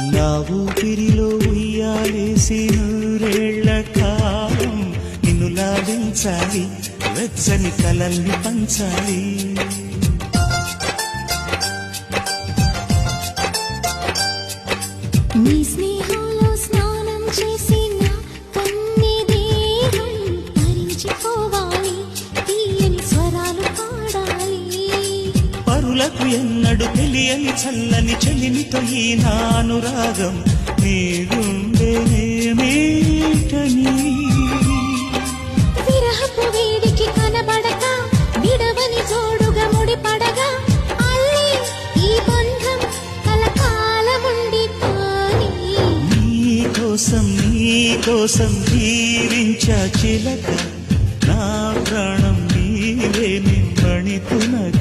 నా ఊపిరిలో ఉయ్యాలేసి నూరేళ్ళ కాలం నిన్ను లాభించాలి వెచ్చని కలల్ని పంచాలి. నీ పరులకు ఎన్నడు తెలియని చల్లని చెలిమితో ఈ నానురాగం విరహపు వేడికి కనబడక విడవని జోడుగా ముడిపడగా కోసం నీ కోసం జీవించా చిలక నా ప్రాణం నీవే నిమ్మణి తునక.